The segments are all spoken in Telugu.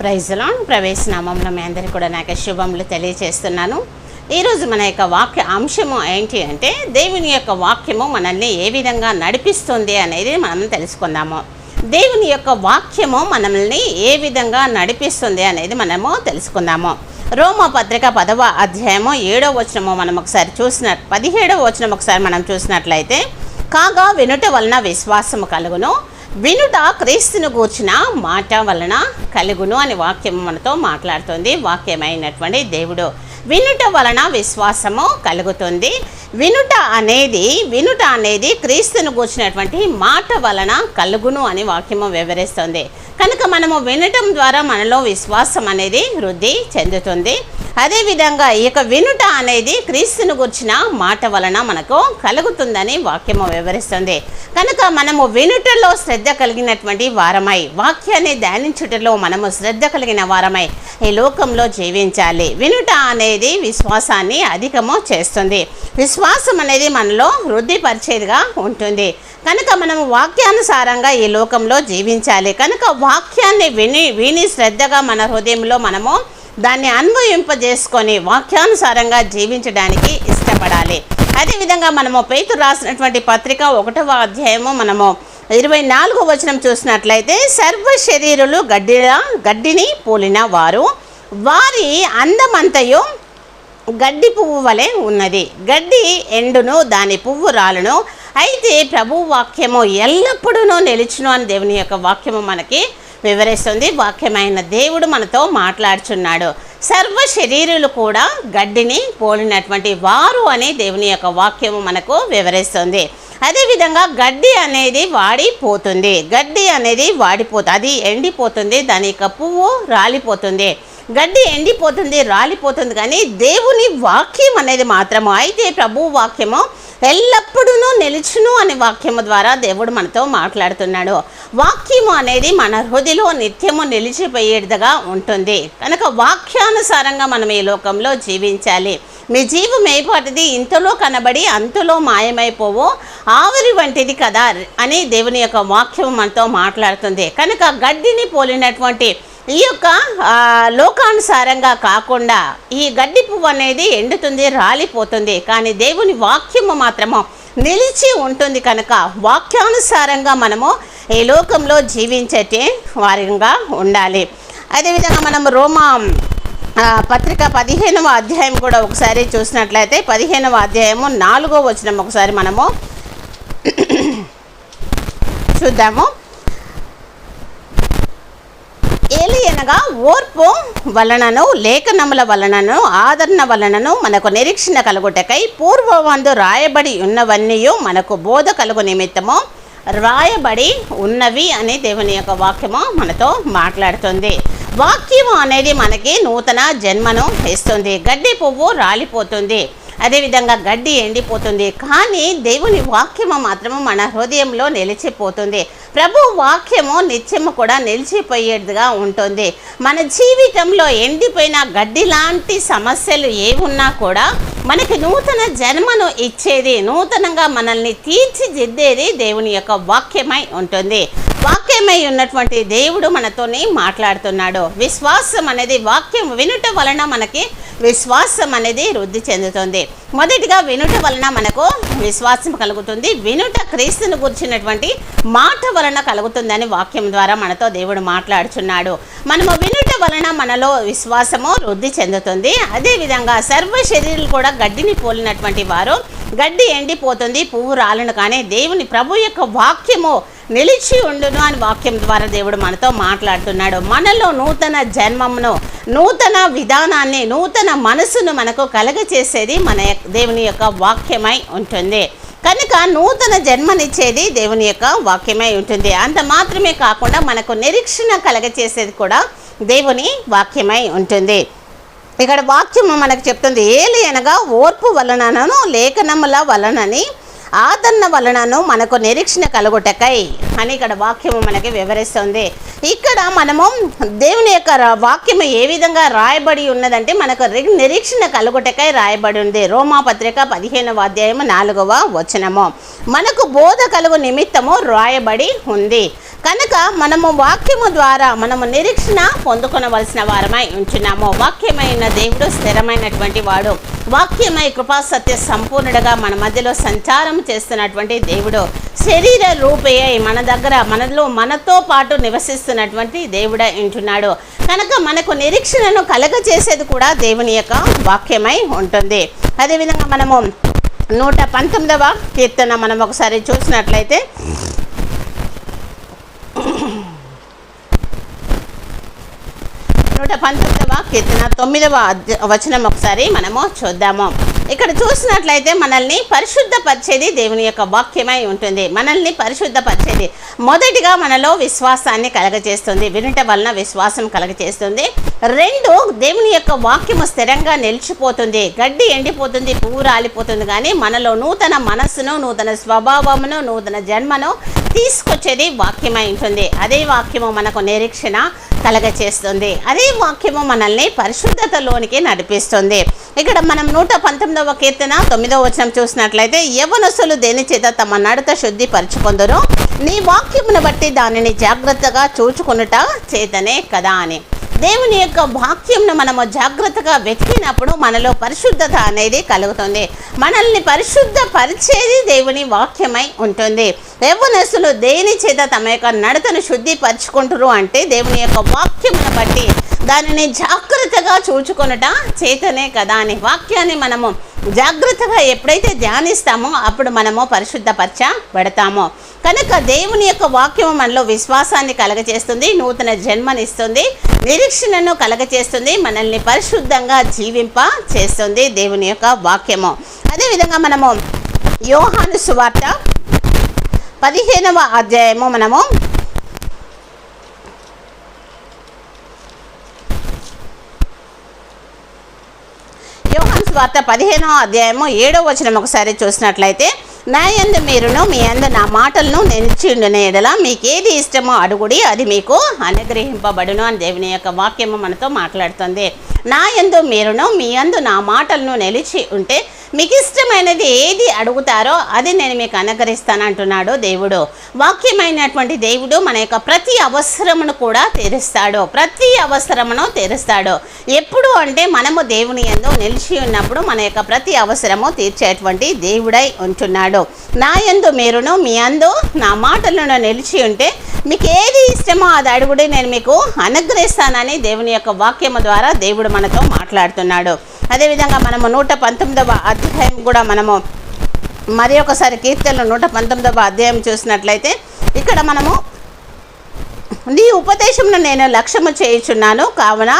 ప్రైజ్లో ప్రవేశనామంలో మీ అందరికీ కూడా నాకు శుభములు తెలియజేస్తున్నాను. ఈరోజు మన యొక్క వాక్య అంశము ఏంటి అంటే దేవుని యొక్క వాక్యము మనల్ని ఏ విధంగా నడిపిస్తుంది అనేది మనం తెలుసుకుందాము. దేవుని యొక్క వాక్యము మనల్ని ఏ విధంగా నడిపిస్తుంది అనేది మనము తెలుసుకుందాము. రోమ పత్రిక పదవ అధ్యాయము ఏడవ వచనము మనం ఒకసారి చూసిన పదిహేడవ వచనం ఒకసారి మనం చూసినట్లయితే కాగా వినుట వలన విశ్వాసము కలుగును. వినుట క్రీస్తును గూర్చిన మాట వలన కలుగును అని వాక్యం మనతో మాట్లాడుతుంది. వాక్యమైనటువంటి దేవుడు వినుట వలన విశ్వాసము కలుగుతుంది. వినుట అనేది వినుట అనేది క్రీస్తును కూర్చున్నటువంటి మాట వలన కలుగును అని వాక్యము వివరిస్తుంది. కనుక మనము వినటం ద్వారా మనలో విశ్వాసం అనేది వృద్ధి చెందుతుంది. అదేవిధంగా ఈ యొక్క వినుట అనేది క్రీస్తును గుర్చిన మాట వలన మనకు కలుగుతుందని వాక్యము వివరిస్తుంది. కనుక మనము వినుటలో శ్రద్ధ కలిగినటువంటి వారమై వాక్యాన్ని ధ్యానించుటలో మనము శ్రద్ధ కలిగిన వారమై ఈ లోకంలో జీవించాలి. వినుట అనేది విశ్వాసాన్ని అధికము చేస్తుంది. విశ్వాసం అనేది మనలో వృద్ధిపరిచేదిగా ఉంటుంది. కనుక మనం వాక్యానుసారంగా ఈ లోకంలో జీవించాలి. కనుక వాక్యాన్ని విని విని శ్రద్ధగా మన హృదయంలో మనము దాన్ని అన్వయింపజేసుకొని వాక్యానుసారంగా జీవించడానికి ఇష్టపడాలి. అదేవిధంగా మనము పేతు రాసినటువంటి పత్రిక ఒకటవ అధ్యాయము మనము ఇరవై నాలుగో వచనం చూసినట్లయితే సర్వ శరీరులు గడ్డిలా గడ్డిని పోలిన వారు వారి అందమంతయు గడ్డి పువ్వు వలె ఉన్నది. గడ్డి ఎండును దాని పువ్వు రాలును. అయితే ప్రభు వాక్యము ఎల్లప్పుడూ నిలిచును అని దేవుని యొక్క వాక్యము మనకి వివరిస్తుంది. వాక్యమైన దేవుడు మనతో మాట్లాడుచున్నాడు. సర్వ శరీరులు కూడా గడ్డిని పోలినటువంటి వారు అని దేవుని యొక్క వాక్యము మనకు వివరిస్తుంది. అదేవిధంగా గడ్డి అనేది వాడిపోతుంది. గడ్డి అనేది వాడిపోతుంది. అది ఎండిపోతుంది. దాని యొక్క పువ్వు రాలిపోతుంది. గడ్డి ఎండిపోతుంది రాలిపోతుంది కానీ దేవుని వాక్యం అనేది మాత్రము. అయితే ప్రభు వాక్యము ఎల్లప్పుడూ నిలుచును అనే వాక్యము ద్వారా దేవుడు మనతో మాట్లాడుతున్నాడు. వాక్యము అనేది మన హృదిలో నిత్యము నిలిచిపోయేదిగా ఉంటుంది. కనుక వాక్యానుసారంగా మనం ఈ లోకంలో జీవించాలి. మీ జీవం ఏపాటిది ఇంతలో కనబడి అంతలో మాయమైపోవు. ఆవిరి వంటిది కదా అని దేవుని యొక్క వాక్యం మనతో మాట్లాడుతుంది. కనుక గడ్డిని పోలినటువంటి ఈ యొక్క లోకానుసారంగా కాకుండా ఈ గడ్డి పువ్వు అనేది ఎండుతుంది రాలిపోతుంది. కానీ దేవుని వాక్యము మాత్రము నిలిచి ఉంటుంది కనుక వాక్యానుసారంగా మనము ఈ లోకంలో జీవించటే వారంగా ఉండాలి. అదేవిధంగా మనం రోమా పత్రిక పదిహేనవ అధ్యాయం కూడా ఒకసారి చూసినట్లయితే పదిహేనవ అధ్యాయము నాలుగో వచనం ఒకసారి మనము చూద్దాము. అనగా ఓర్పు వలనను లేఖనముల వలనను ఆదరణ వలనను మనకు నిరీక్షణ కలుగుటకై పూర్వమందు రాయబడి ఉన్నవన్నీయు మనకు బోధ కలుగు నిమిత్తము రాయబడి ఉన్నవి అని దేవుని యొక్క వాక్యము మనతో మాట్లాడుతుంది. వాక్యము అనేది మనకి నూతన జన్మను ఇస్తుంది. గడ్డి పువ్వు రాలిపోతుంది. అదేవిధంగా గడ్డి ఎండిపోతుంది. కానీ దేవుని వాక్యము మాత్రము మన హృదయంలో నిలిచిపోతుంది. ప్రభు వాక్యము నిత్యము కూడా నిలిచిపోయేదిగా ఉంటుంది. మన జీవితంలో ఎండిపోయిన గడ్డి లాంటి సమస్యలు ఏమున్నా కూడా మనకి నూతన జన్మను ఇచ్చేది నూతనంగా మనల్ని తీర్చిదిద్దేది దేవుని యొక్క వాక్యమై ఉంటుంది. వాక్యమై ఉన్నటువంటి దేవుడు మనతోని మాట్లాడుతున్నాడు. విశ్వాసం అనేది వాక్యం వినుట వలన మనకి విశ్వాసం అనేది వృద్ధి చెందుతుంది. మొదటిగా వినుట వలన మనకు విశ్వాసం కలుగుతుంది. వినుట క్రీస్తును గుర్చినటువంటి మాట వలన కలుగుతుందని వాక్యం ద్వారా మనతో దేవుడు మాట్లాడుచున్నాడు. మనము వినుట వలన మనలో విశ్వాసము వృద్ధి చెందుతుంది. అదేవిధంగా సర్వ శరీరులు కూడా గడ్డిని పోలినటువంటి వారు గడ్డి ఎండిపోతుంది పువ్వు రాలను కానీ దేవుని ప్రభు యొక్క వాక్యము నిలిచి ఉండును అని వాక్యం ద్వారా దేవుడు మనతో మాట్లాడుతున్నాడు. మనలో నూతన జన్మమును నూతన విధానాన్ని నూతన మనసును మనకు కలగచేసేది మన దేవుని యొక్క వాక్యమై ఉంటుంది. కనుక నూతన జన్మనిచ్చేది దేవుని యొక్క వాక్యమై ఉంటుంది. అంత మాత్రమే కాకుండా మనకు నిరీక్షణ కలగచేసేది కూడా దేవుని వాక్యమై ఉంటుంది. ఇక్కడ వాక్యము మనకు చెప్తుంది ఏలి అనగా ఓర్పు వలనను లేఖనముల వలనని ఆదరణ వలనను మనకు నిరీక్షణ కలుగుటకై అని ఇక్కడ వాక్యము మనకి వివరిస్తుంది. ఇక్కడ మనము దేవుని యొక్క వాక్యము ఏ విధంగా రాయబడి ఉన్నదంటే మనకు నిరీక్షణ కలుగుటకై రాయబడి ఉంది. రోమా పత్రిక పదిహేనవ అధ్యాయము నాలుగవ వచనము. మనకు బోధ కలుగు నిమిత్తము రాయబడి ఉంది. కనుక మనము వాక్యము ద్వారా మనము నిరీక్షణ పొందుకొనవలసిన వారమై ఉంచున్నాము వాక్యమైన దేవుడు స్థిరమైనటువంటి వాడు. వాక్యమై కృపా సత్య సంపూర్ణుడుగా మన మధ్యలో సంచారం చేస్తున్నటువంటి దేవుడు. శరీర రూపయ్యై మన దగ్గర మనలో మనతో పాటు నివసిస్తున్నటువంటి దేవుడ ఉంటున్నాడు. కనుక మనకు నిరీక్షణను కలగజేసేది కూడా దేవుని యొక్క వాక్యమై ఉంటుంది. అదేవిధంగా మనము నూట పంతొమ్మిదవ కీర్తన మనం ఒకసారి చూసినట్లయితే నూట పంతొమ్మిదవ కీర్తన తొమ్మిదవ వచనం ఒకసారి మనము చూద్దాము. ఇక్కడ చూసినట్లయితే మనల్ని పరిశుద్ధపరిచేది దేవుని యొక్క వాక్యమై ఉంటుంది. మనల్ని పరిశుద్ధపరిచేది మొదటిగా మనలో విశ్వాసాన్ని కలగజేస్తుంది. వినుట వలన విశ్వాసం కలగజేస్తుంది. రెండు దేవుని యొక్క వాక్యము స్థిరంగా నిలిచిపోతుంది. గడ్డి ఎండిపోతుంది పువ్వు రాలిపోతుంది కానీ మనలో నూతన మనస్సును నూతన స్వభావమును నూతన జన్మను తీసుకొచ్చేది వాక్యమై ఉంటుంది. అదే వాక్యము మనకు నిరీక్షణ కలగచేస్తుంది. అదే వాక్యము మనల్ని పరిశుద్ధతలోనికి నడిపిస్తుంది. ఇక్కడ మనం నూట పంతొమ్మిదవ కీర్తన తొమ్మిదవ వచనం చూసినట్లయితే యవనసులు దేని చేత తమ నడత శుద్ధి పరుచుకొందరు నీ వాక్యమును బట్టి దానిని జాగ్రత్తగా చూచుకొనుట చేతనే కదా అని. దేవుని యొక్క వాక్యంను మనము జాగ్రత్తగా వెతికినప్పుడు మనలో పరిశుద్ధత అనేది కలుగుతుంది. మనల్ని పరిశుద్ధపరిచేది దేవుని వాక్యమై ఉంటుంది. యవ్వనస్తులు దేని చేత తమ యొక్క నడతను శుద్ధిపరచుకుంటారు అంటే దేవుని యొక్క వాక్యమును బట్టి దానిని జాగ్రత్తగా చూచుకొనుట చేతనే కదా అనే వాక్యాన్ని మనము జాగ్రత్తగా ఎప్పుడైతే ధ్యానిస్తామో అప్పుడు మనము పరిశుద్ధపరచబడతామో. కనుక దేవుని యొక్క వాక్యము మనలో విశ్వాసాన్ని కలగచేస్తుంది నూతన జన్మనిస్తుంది నిరీక్షణను కలగచేస్తుంది మనల్ని పరిశుద్ధంగా జీవింప చేస్తుంది దేవుని యొక్క వాక్యము. అదేవిధంగా మనము యోహాను సువార్త పదిహేనవ అధ్యాయము మనము యోహాన్ పదిహేనో అధ్యాయము ఏడో వచనం ఒకసారి చూసినట్లయితే నా యందు మీరును మీ అందు నా మాటలను నిలిచిండిన ఎడల మీకు ఏది ఇష్టమో అడుగుడి అది మీకు అనుగ్రహింపబడును అని దేవుని యొక్క వాక్యము మనతో మాట్లాడుతుంది. నా యందు మీరును మీ అందు నా మాటలను నిలిచి ఉంటే మీకు ఇష్టమైనది ఏది అడుగుతారో అది నేను మీకు అనుగ్రహిస్తాను అంటున్నాడు దేవుడు. వాక్యమైనటువంటి దేవుడు మన యొక్క ప్రతి అవసరమును కూడా తీరుస్తాడు. ప్రతి అవసరమును తీరుస్తాడు. ఎప్పుడు అంటే మనము దేవుని ఎందు నిలిచి ఉన్నప్పుడు మన యొక్క ప్రతి అవసరము తీర్చేటువంటి దేవుడై ఉంటున్నాడు. నా యందు మీరును మీ అందు నా మాటలను నిలిచి ఉంటే మీకు ఏది ఇష్టమో అది అడుగుడి నేను మీకు అనుగ్రహిస్తానని దేవుని యొక్క వాక్యము ద్వారా దేవుడు మనతో మాట్లాడుతున్నాడు. అదేవిధంగా మనము నూట పంతొమ్మిదవ అధ్యాయం కూడా మనము మరి ఒకసారి కీర్తనలు నూట పంతొమ్మిదవ అధ్యాయం చూసినట్లయితే ఇక్కడ మనము నీ ఉపదేశమును నేను లక్ష్యము చేయుచున్నాను కావున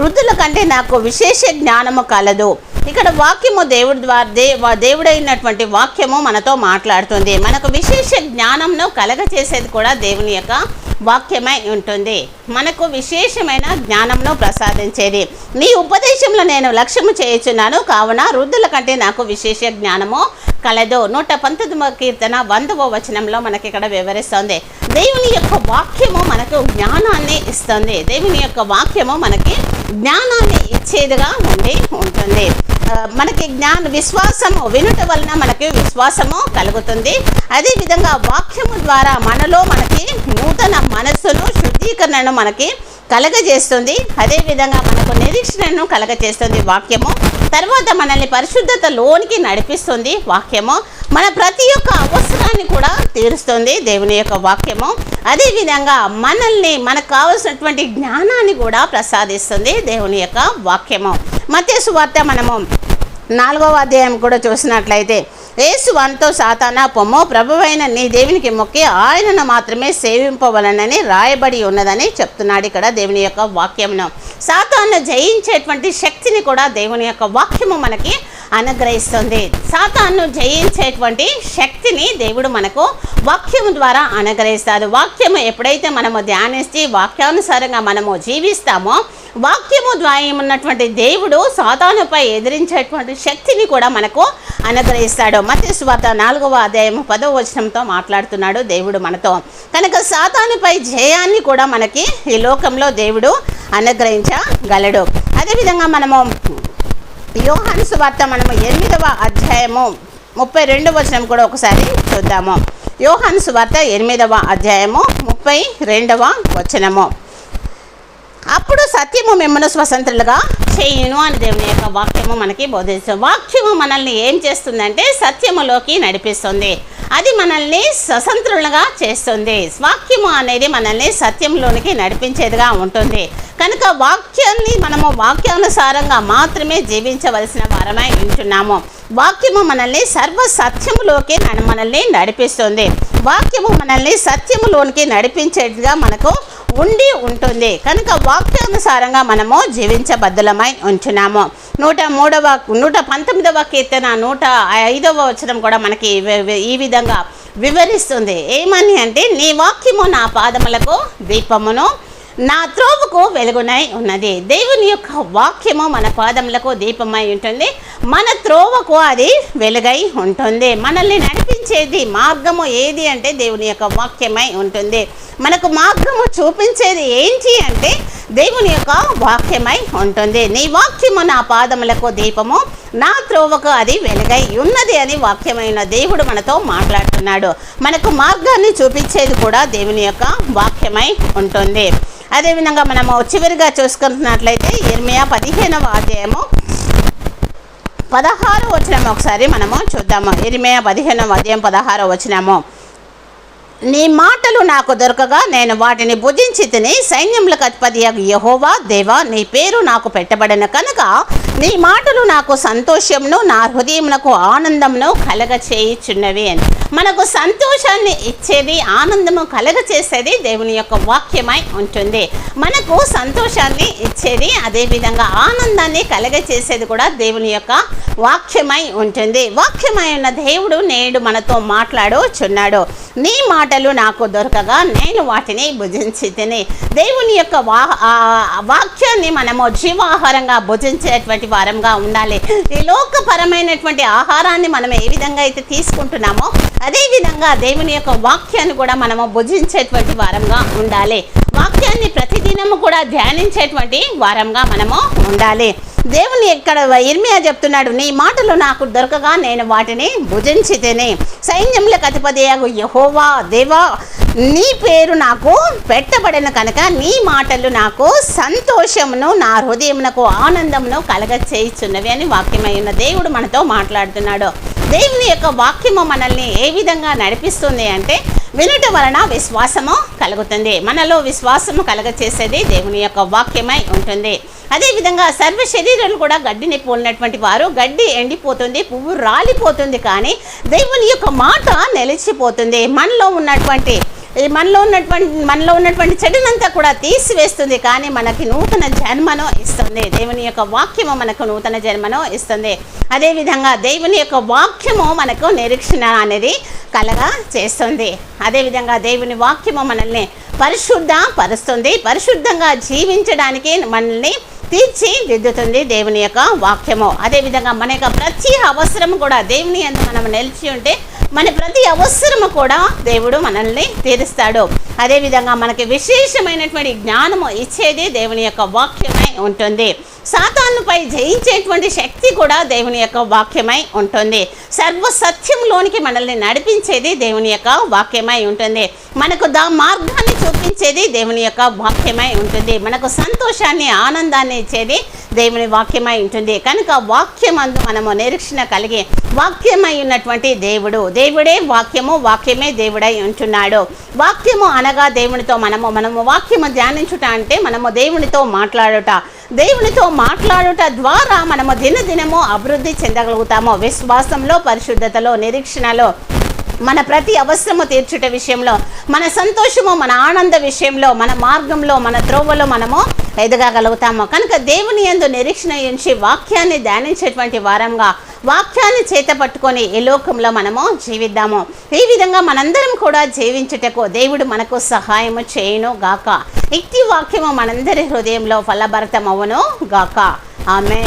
వృద్ధుల కంటే నాకు విశేష జ్ఞానము కలదు. ఇక్కడ వాక్యము దేవుడి ద్వారా దే దేవుడైనటువంటి వాక్యము మనతో మాట్లాడుతుంది. మనకు విశేష జ్ఞానంను కలగచేసేది కూడా దేవుని యొక్క వాక్యమై ఉంటుంది. మనకు విశేషమైన జ్ఞానంను ప్రసాదించేది. నీ ఉపదేశంలో నేను లక్ష్యము చేయుచున్నాను. కావున వృద్ధుల కంటే నాకు విశేష జ్ఞానము కలదు. నూట పంతొమ్మిదవ కీర్తన వందవ వచనంలో మనకి ఇక్కడ వివరిస్తుంది. దేవుని యొక్క వాక్యము మనకు జ్ఞానాన్ని ఇస్తుంది. దేవుని యొక్క వాక్యము మనకి జ్ఞానాన్ని ఇచ్చేదిగా ఉండి ఉంటుంది. మనకి జ్ఞాన విశ్వాసము వినుట వలన మనకి విశ్వాసము కలుగుతుంది. అదేవిధంగా వాక్యము ద్వారా మనలో మనకి నూతన మనస్సును శుద్ధీకరణను మనకి కలగజేస్తుంది. అదేవిధంగా మనకు నిరీక్షణను కలగజేస్తుంది వాక్యము. తర్వాత మనల్ని పరిశుద్ధత లోనికి నడిపిస్తుంది వాక్యము. మన ప్రతి ఒక్క అవసరాన్ని కూడా తీరుస్తుంది దేవుని యొక్క వాక్యము. అదేవిధంగా మనల్ని మనకు కావలసినటువంటి జ్ఞానాన్ని కూడా ప్రసాదిస్తుంది దేవుని యొక్క వాక్యము. మత్స్య సువార్త మనము నాలుగవ అధ్యాయం కూడా చూసినట్లయితే యేసు అంతో సాతానా పొమ్ము ప్రభువైన నీ దేవునికి మొక్కి ఆయనను మాత్రమే సేవింపవలనని రాయబడి ఉన్నదని చెప్తున్నాడు ఇక్కడ దేవుని యొక్క వాక్యమును. సాతాను జయించేటువంటి శక్తిని కూడా దేవుని యొక్క వాక్యము మనకి అనుగ్రహిస్తుంది. సాతాన్ను జయించేటువంటి శక్తిని దేవుడు మనకు వాక్యం ద్వారా అనుగ్రహిస్తాడు. వాక్యము ఎప్పుడైతే మనము ధ్యానిస్తే వాక్యానుసారంగా మనము జీవిస్తామో వాక్యము ద్వారా ఉన్నటువంటి దేవుడు సాతానుపై ఎదిరించేటువంటి శక్తిని కూడా మనకు అనుగ్రహిస్తాడు. మత్స్య స్వాత నాలుగవ అధ్యాయం పదవ వచనంతో మాట్లాడుతున్నాడు దేవుడు మనతో. కనుక సాతానుపై జయాన్ని కూడా మనకి ఈ లోకంలో దేవుడు అనుగ్రహించగలడు. అదేవిధంగా మనము యోహాను సువార్త మనము ఎనిమిదవ అధ్యాయము ముప్పై రెండు వచనం కూడా ఒకసారి చూద్దాము. యోహాను సువార్త ఎనిమిదవ అధ్యాయము ముప్పై రెండవ వచనము. అప్పుడు సత్యము మిమ్మల్ని స్వతంత్రులుగా చేయును అని దేవుని యొక్క వాక్యము మనకి బోధిస్తుంది వాక్యము మనల్ని ఏం చేస్తుందంటే సత్యములోకి నడిపిస్తుంది. అది మనల్ని స్వతంత్రులుగా చేస్తుంది. వాక్యము అనేది మనల్ని సత్యంలోనికి నడిపించేదిగా ఉంటుంది. కనుక వాక్యాన్ని మనము వాక్యానుసారంగా మాత్రమే జీవించవలసిన వారమై ఉంటున్నాము. వాక్యము మనల్ని సర్వ సత్యములోకి మనల్ని నడిపిస్తుంది. వాక్యము మనల్ని సత్యములోనికి నడిపించేట్టుగా మనకు ఉండి ఉంటుంది. కనుక వాక్యానుసారంగా మనము జీవించబద్ధులమై ఉంచున్నాము నూట మూడవ నూట పంతొమ్మిదవ కీర్తన నూట ఐదవ వచనం కూడా మనకి ఈ విధంగా వివరిస్తుంది. ఏమని అంటే నీ వాక్యము నా పాదములకు దీపమును నా త్రోవకు వెలుగునై ఉన్నది. దేవుని యొక్క వాక్యము మన పాదములకు దీపమై ఉంటుంది. మన త్రోవకు అది వెలుగై ఉంటుంది. మనల్ని నడిపించేది మార్గము ఏది అంటే దేవుని యొక్క వాక్యమై ఉంటుంది. మనకు మార్గము చూపించేది ఏంటి అంటే దేవుని యొక్క వాక్యమై ఉంటుంది. నీ వాక్యము నా పాదములకు దీపము నా త్రోవకు అది వెలుగై ఉన్నది అని వాక్యమైన దేవుడు మనతో మాట్లాడుతున్నాడు. మనకు మార్గాన్ని చూపించేది కూడా దేవుని యొక్క వాక్యమై ఉంటుంది. అదేవిధంగా మనము చివరిగా చూసుకుంటున్నట్లయితే ఇర్మియా పదిహేనవ అధ్యాయము పదహారు వచనము ఒకసారి మనము చూద్దాము. ఇరిమేయ పదిహేనవ అధ్యాయం పదహారు వచనము. నీ మాటలు నాకు దొరకగా నేను వాటిని భుజించి తిని సైన్యములకు అధిపతి యహోవా దేవా నీ పేరు నాకు పెట్టబడిన కనుక నీ మాటలు నాకు సంతోషమును నా హృదయమునకు ఆనందమును కలగ చేయుచున్నవి అని. మనకు సంతోషాన్ని ఇచ్చేది ఆనందము కలగ చేసేది దేవుని యొక్క వాక్యమై ఉంటుంది. మనకు సంతోషాన్ని ఇచ్చేది అదేవిధంగా ఆనందాన్ని కలగ చేసేది కూడా దేవుని యొక్క వాక్యమై ఉంటుంది. వాక్యమై ఉన్న దేవుడు నేడు మనతో మాట్లాడుచున్నాడు నీ మాటలు నాకు దొరకగా నేను వాటిని భుజించి తిని దేవుని యొక్క వా వాక్యాన్ని మనము జీవాహారంగా భుజించేటువంటి వారంగా ఉండాలి. ఈ లోకపరమైనటువంటి ఆహారాన్ని మనం ఏ విధంగా అయితే తీసుకుంటున్నామో అదే విధంగా దేవుని యొక్క వాక్యాన్ని కూడా మనము భుజించేటువంటి వారంగా ఉండాలి. వాక్యాన్ని ప్రతిదినము కూడా ధ్యానించేటువంటి వారంగా మనము ఉండాలి. దేవుని ఇక్కడ ఇర్మియా చెప్తున్నాడు నీ మాటలు నాకు దొరకగా నేను వాటిని భుజించి తిని సైన్యములకు అధిపతి యహోవా దేవా నీ పేరు నాకు పెట్టబడిన కనుక నీ మాటలు నాకు సంతోషమును నా హృదయమునకు ఆనందమును కలగ చేయిచున్నవి అని వాక్యమై ఉన్న దేవుడు మనతో మాట్లాడుతున్నాడు. దేవుని యొక్క వాక్యము మనల్ని ఏ విధంగా నడిపిస్తుంది అంటే వినటం వలన విశ్వాసము కలుగుతుంది. మనలో విశ్వాసము కలగచేసేది దేవుని యొక్క వాక్యమై ఉంటుంది. అదేవిధంగా సర్వ శరీరాలు కూడా గడ్డిని పోలినటువంటి వారు గడ్డి ఎండిపోతుంది పువ్వు రాలిపోతుంది కానీ దేవుని యొక్క మాట నిలిచిపోతుంది. మనలో ఉన్నటువంటి ఇది మనలో ఉన్నటువంటి మనలో ఉన్నటువంటి చెడునంతా కూడా తీసివేస్తుంది కానీ మనకి నూతన జన్మను ఇస్తుంది. దేవుని యొక్క వాక్యము మనకు నూతన జన్మను ఇస్తుంది. అదేవిధంగా దేవుని యొక్క వాక్యము మనకు నిరీక్షణ అనేది కలగా చేస్తుంది. అదేవిధంగా దేవుని వాక్యము మనల్ని పరిశుద్ధ పరుస్తుంది పరిశుద్ధంగా జీవించడానికి మనల్ని తీర్చిదిద్దుతుంది దేవుని యొక్క వాక్యము. అదేవిధంగా మన యొక్క ప్రతి అవసరం కూడా దేవుని అందు మనం నిలిచి ఉంటే మన ప్రతి అవసరము కూడా దేవుడు మనల్ని తీరుస్తాడు. అదేవిధంగా మనకి విశేషమైనటువంటి జ్ఞానము ఇచ్చేది దేవుని యొక్క వాక్యమై ఉంటుంది. సాతానుపై జయించేటువంటి శక్తి కూడా దేవుని యొక్క వాక్యమై ఉంటుంది. సర్వ సత్యంలోనికి మనల్ని నడిపించేది దేవుని యొక్క వాక్యమై ఉంటుంది. మనకు దా మార్గాన్ని చూపించేది దేవుని యొక్క వాక్యమై ఉంటుంది. మనకు సంతోషాన్ని ఆనందాన్ని ఇచ్చేది దేవుని వాక్యమై ఉంటుంది. కనుక వాక్యమందు మనము నిరీక్షణ కలిగి వాక్యమై ఉన్నటువంటి దేవుడు. దేవుడే వాక్యము వాక్యమే దేవుడై ఉంటున్నాడు. వాక్యము అనగా దేవునితో మనము మనము వాక్యము ధ్యానించుట అంటే మనము దేవునితో మాట్లాడుట. దేవునితో మాట్లాడుట ద్వారా మనము దినదినము అభివృద్ధి చెందగలుగుతాము. విశ్వాసంలో పరిశుద్ధతలో నిరీక్షణలో మన ప్రతి అవసరము తీర్చుట విషయంలో మన సంతోషము మన ఆనంద విషయంలో మన మార్గంలో మన త్రోవలో మనము ఎదగగలుగుతాము. కనుక దేవుని యందు నిరీక్షణ ఉంచి వాక్యాన్ని ధ్యానించేటువంటి వారంగా వాక్యాన్ని చేత పట్టుకొని ఈ లోకంలో మనము జీవిద్దాము. ఈ విధంగా మనందరం కూడా జీవించుటకు దేవుడు మనకు సహాయము చేయను గాక. ఇట్టి వాక్యము మనందరి హృదయంలో ఫలభరితమవును గాక. ఆమె